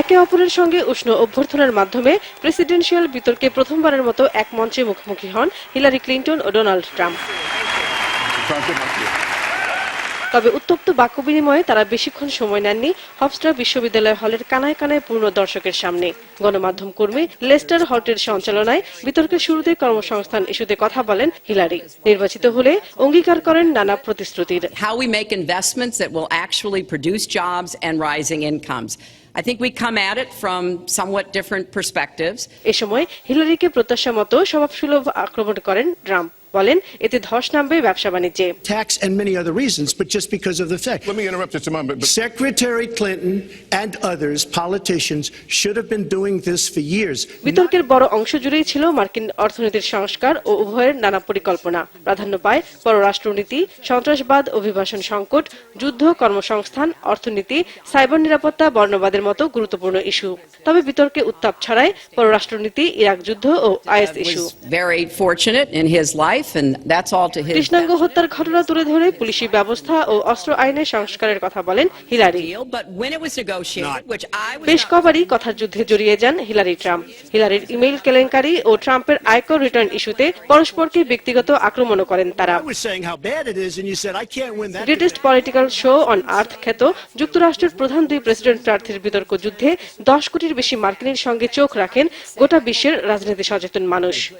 একে অপরের সঙ্গে উষ্ণ অভ্যর্থনার মাধ্যমে প্রেসিডেন্সিয়াল বিতর্কে প্রথমবারের মতো এক মঞ্চে মুখোমুখি হন হিলারি ক্লিন্টন ও ডোনাল্ড ট্রাম্প। তবে উত্তপ্ত বাক্য বিনিময়ে তারা বেশিক্ষণ সময় নেননি। হফস্ট্রা বিশ্ববিদ্যালয় হলের কানায় কানায় পূর্ণ দর্শকের সামনে। গণমাধ্যম কর্মী লেস্টার হটের সঞ্চালনায় বিতর্কের শুরুতে কর্মসংস্থান ইস্যুতে কথা বলেন হিলারি। নির্বাচিত হলে অঙ্গীকার করেন নানা প্রতিশ্রুতির। How we make investments that will actually produce jobs and rising incomes. I think we come at it from somewhat different perspectives. এ সময় হিলারিকে প্রত্যাশা মতো স্বভাবসুলভ আক্রমণ করেন ট্রাম্প। বলেন এতে ধস নামবে ব্যবসা বাণিজ্যে tax and many other reasons, but just because of the fact. Let me interrupt just a moment. But Secretary Clinton and others, politicians, should have been doing this for years. বিতর্কের বড় অংশ জুড়েই ছিল মার্কিন অর্থনীতির সংস্কার ও উভয়ের নানা পরিকল্পনা প্রাধান্য পায় পররাষ্ট্রনীতি সন্ত্রাসবাদ অভিবাসন সংকট যুদ্ধ কর্মসংস্থান অর্থনীতি সাইবার নিরাপত্তা বর্ণবাদের মতো গুরুত্বপূর্ণ ইস্যু তবে বিতর্কে উত্তাপ ছড়ায় পররাষ্ট্রনীতি ইরাক যুদ্ধ ও IS issue very fortunate in his life, and that's all to his কৃষ্ণাঙ্গ হত্যার ঘটনা তুলে ধরে পুলিশি ব্যবস্থা ও অস্ত্র আইনের সংস্কারের কথা বলেন হিলারি। Deal. But when it was negotiated, which I was বেশ not- কবারই কথার যুদ্ধে জড়িয়ে যান হিলারি ট্রাম্প। হিলারির ইমেইল কেলেঙ্কারি ও ট্রাম্পের আয়কর রিটার্ন ইস্যুতে পরস্পরকে ব্যক্তিগত আক্রমণও করেন তারা। I was saying how bad it is, and you said, I can't win that. Greatest political show on earth খ্যাত যুক্তরাষ্ট্রের প্রধান দুই প্রেসিডেন্ট প্রার্থীর বিতর্ক যুদ্ধে দশ কোটির বেশি মার্কিনের সঙ্গে চোখ রাখেন গোটা বিশ্বের রাজনীতি সচেতন মানুষ।